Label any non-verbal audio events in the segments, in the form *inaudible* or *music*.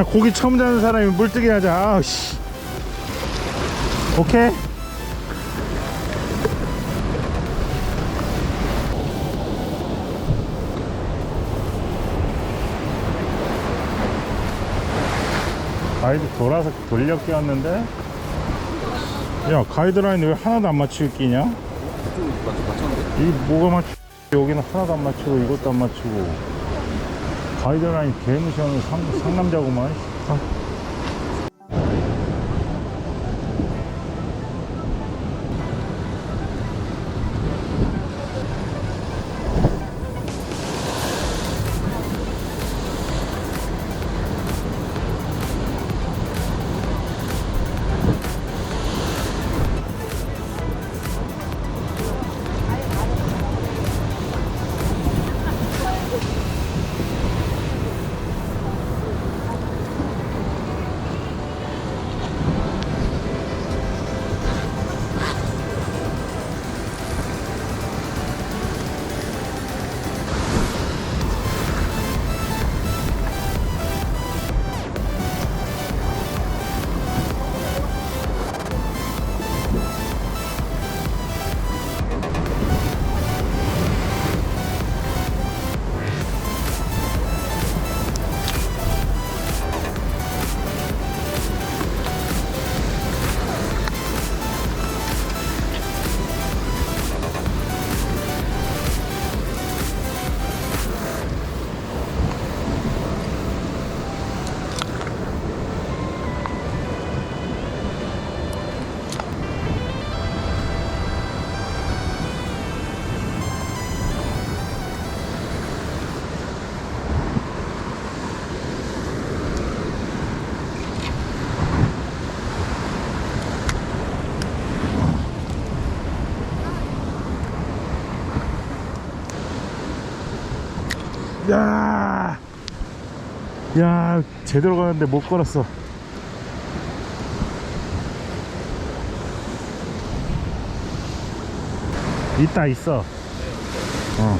야 고기 처음 잡는 사람이 물뜨기 하자. 아우씨. 오케이? 가이드 돌아서 돌려 끼웠는데? 야 가이드라인 왜 하나도 안 맞추고 끼냐? 이 뭐가 맞추 여기는 하나도 안 맞추고 이것도 안 맞추고 가이드라인 개무시하는 상, 상남자구만 아. 야, 야, 제대로 가는데 못 걸었어. 있다 있어. 어.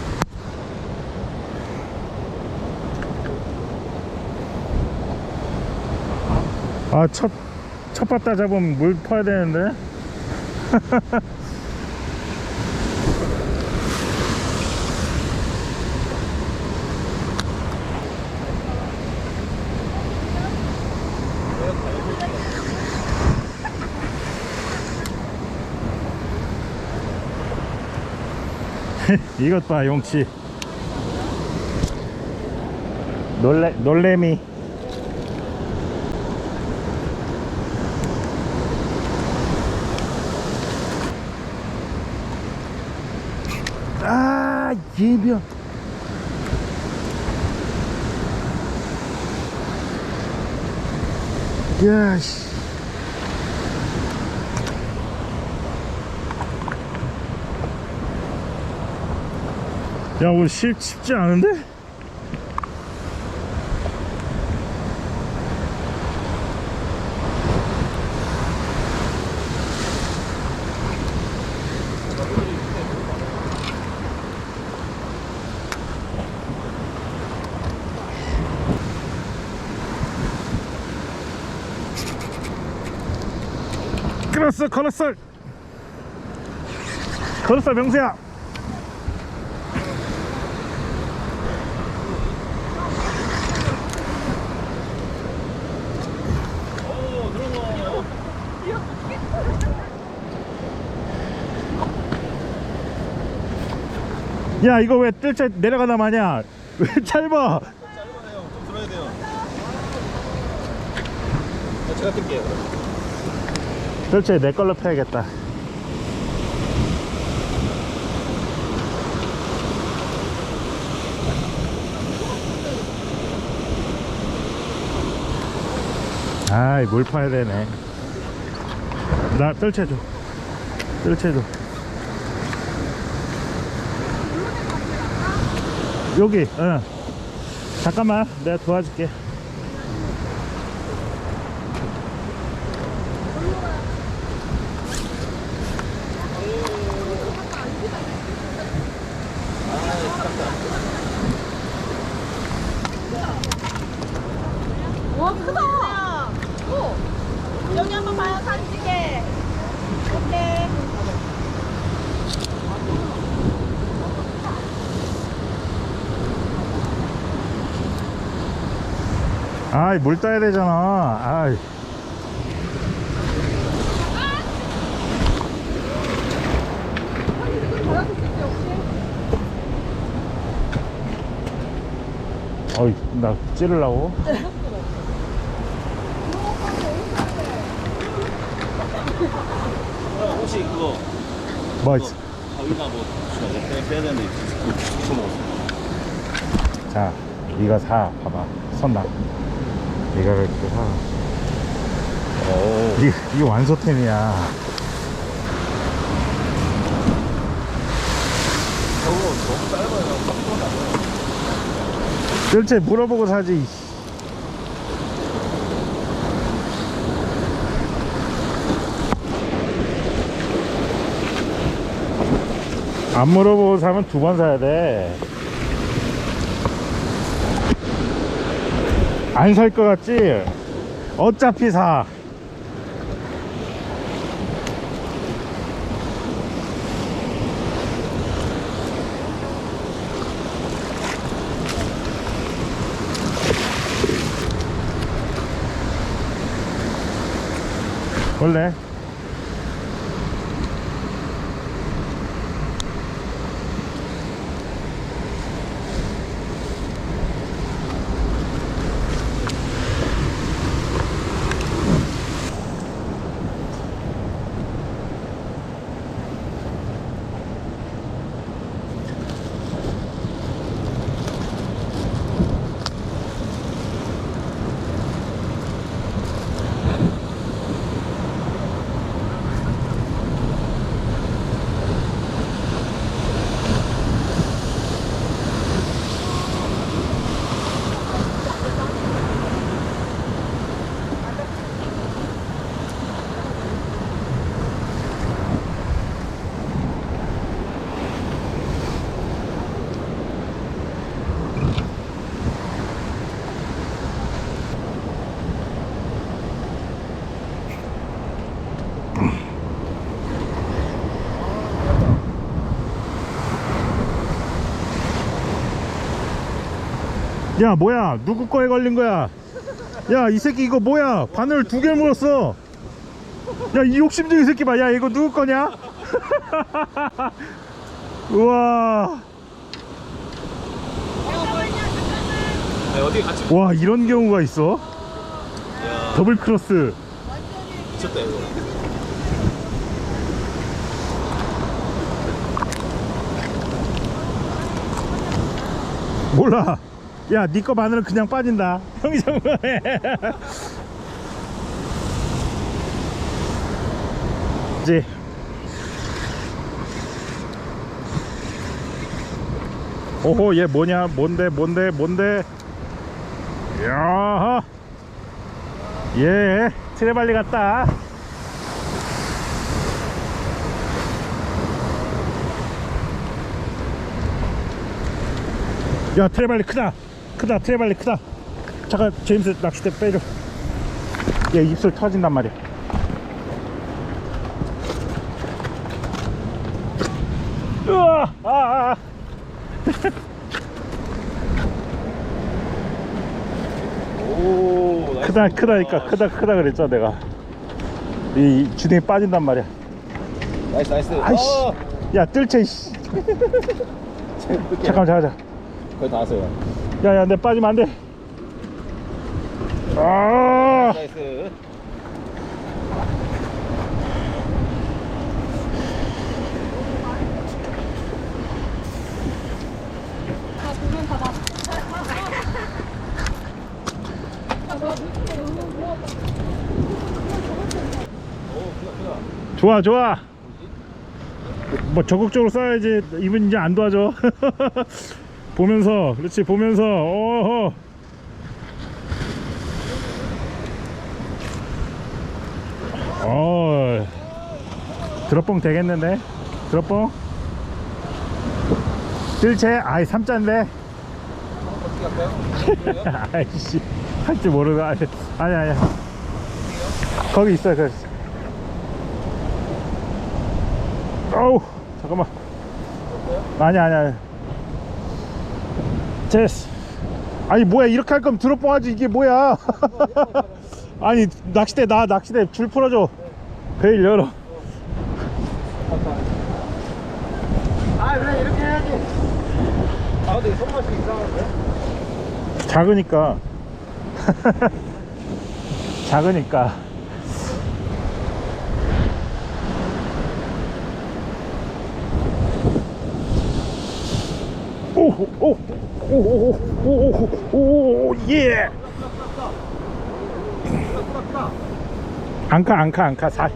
아, 첫, 첫 바다 잡으면 물 퍼야 되는데. *laughs* *laughs* 이것 봐 용치. 놀래 놀래미. 아 예변. 야씨 야 오늘 쉽, 쉽지 않은데? 끌었어 걸었어 걸었어 명수야 야 이거 왜 뜰채 내려가다 마냐 왜 짧아 짧아요. 좀 들어야 돼요. 자, 제가 뜰게요. 뜰채 내 걸로 패야겠다 아이 물 파야 되네 나 뜰채 줘 뜰채 줘 여기 응 잠깐만 내가 도와줄게 아이 물 따야 되잖아. 아이. 어이 나 찌르려고? 혹시 그거 뭐 있어 가위나 뭐 빼야, 빼야 되는데 지금 먹었어. 자 이거 사 봐봐. 선다 사 오. 이게, 이게 완소템이야 저거 너무 짧아요. 실제 물어보고 사지 안 물어보고 사면 두 번 사야 돼. 안 살 것 같지? 어차피 사. 원래 야 뭐야? 누구 거에 걸린 거야? 야 이 새끼 이거 뭐야? 바늘 두 개 물었어. 야 이 욕심쟁이 새끼 봐 야 이거 누구 거냐? *laughs* 우와. 네, 어디 같이 와 이런 경우가 있어? 야, 더블 크로스. 미쳤다 이거. 몰라 야 니거 바늘은 그냥 빠진다. *laughs* 형이 정말. 이제. 오호 얘 뭐냐? 뭔데 뭔데 뭔데? 야얘 트레발리 갔다. 야 트레발리 크다 크다. 트레발리 크다. 잠깐 제임스 낚싯대 빼줘. 얘 입술 터진단 말이야. 으아 아, 아, 아. 오. 크다 크다니까. 크다 크다 그랬죠 내가. 이 주둥이 빠진단 말이야. 나이스 나이스. 아이씨. 어! 야 뜰채 씨. *laughs* 잠깐만 잠깐만. 거의 다 왔어요. 야야 내 빠지면 안돼. 아! 나이스. 좋아 좋아. 뭐 적극적으로 써야지. 이분 이제 안 도와줘 *laughs* 보면서 그렇지 보면서 어허. 어 드롭봉 되겠는데? 드롭봉? 뜰채? 아이 삼자인데? 어떻게 *laughs* 할까요? 아이씨 할 줄 모르고 아니 아니 아니. 거기 있어 거기 있어 어우 잠깐만. 아니 아니 아니 됐어 아니 뭐야 이렇게 할 거면 드롭봉 하지 이게 뭐야. *laughs* 아니 낚시대 나 낚시대 줄 풀어줘. 베일 열어. 아 그래 이렇게 해야지. 아 근데 손맛이 이상한데? 작으니까. *laughs* 작으니까. 오오 오 오오오오예 안카 안카 안카 사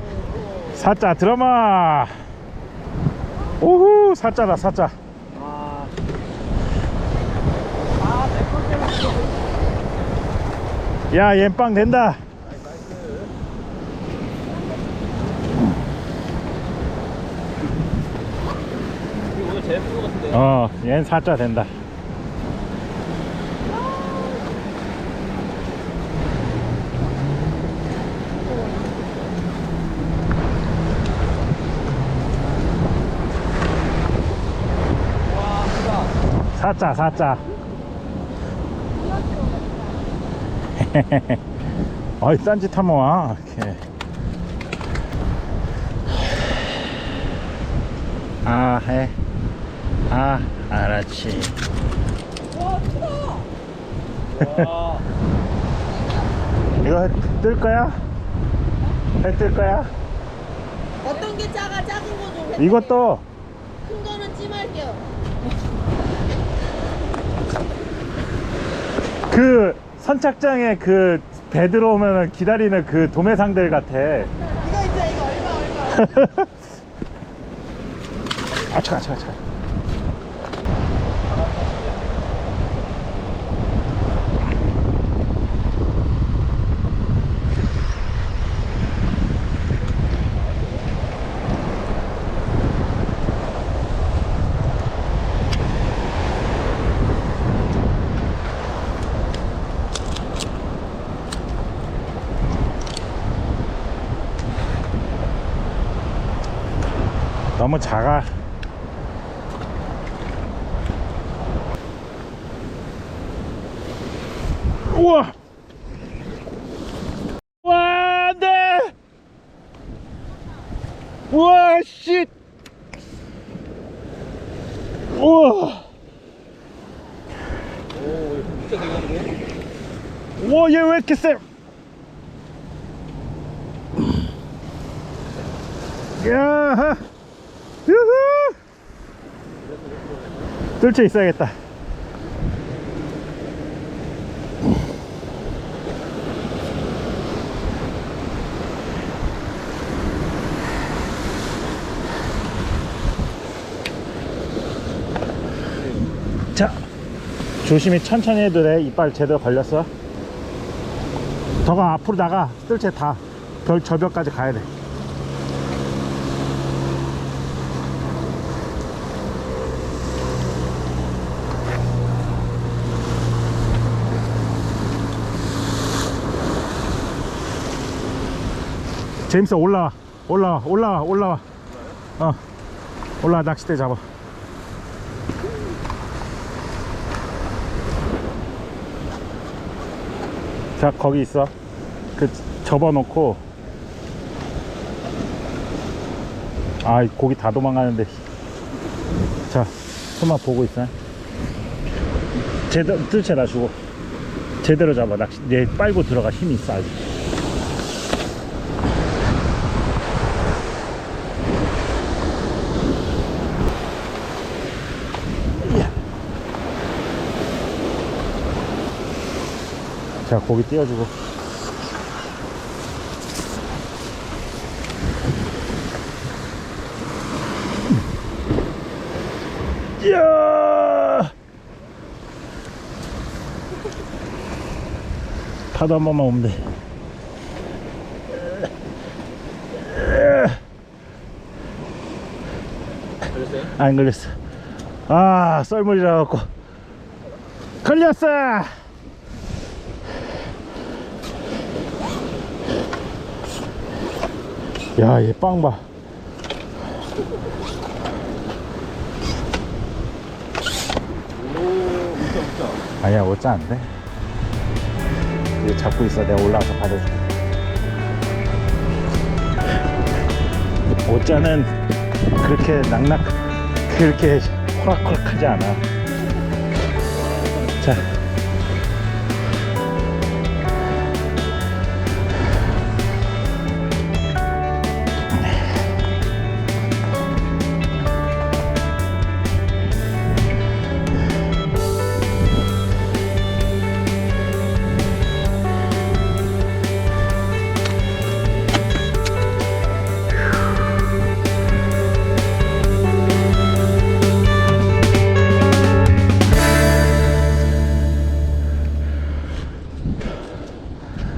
사자 드라마 오후 사자다 사자 아야 옌빵 된다 이거 오늘 제일 큰거 같은데 어, 얜 사자 된다. 와 크다 사자, 사자. *laughs* 어이, 딴짓 하면 와. 이렇게. 아, 해. 아, 알았지. 와 *laughs* 이거 해- 뜰 거야? 해 뜰 거야? 어떤 게 작아 작은 거좀 이것도 큰 거는 찜할게요. 그 선착장에 그 배 들어오면 기다리는 그 도매상들 같아. 이거 있죠 이거 얼마 얼마. *laughs* 아, 차, 차, 차. 너무 작아. 우와! 와, 안 돼! 우와, 씨! 우와! 우와, 얘 왜 이렇게 세? 야! 유 뜰채 있어야겠다. 자, 조심히 천천히 해도 돼. 이빨 제대로 걸렸어. 더가 앞으로 나가. 뜰채 다. 별 저벽까지 가야 돼. 제임스 올라와. 올라와. 올라와. 올라와. 어. 올라와. 낚싯대 잡아. 자 거기 있어 그 접어놓고 아 고기 다 도망가는데 자 손만 보고 있어 제대로 뜰채 놔주고 제대로 잡아 낚시 얘 빨고 들어가 힘이 있어 아주 자 고기 띄워주고. 이야! 파도 한 번만 오면 돼? 안 걸렸어 아 썰물이라 갖고. 걸렸어 야 얘 빵 봐. 아니야 오자 안돼 이거 잡고 있어. 내가 올라와서 받아줄게. 오자는 그렇게 낙낙 그렇게 호락호락하지 않아. 자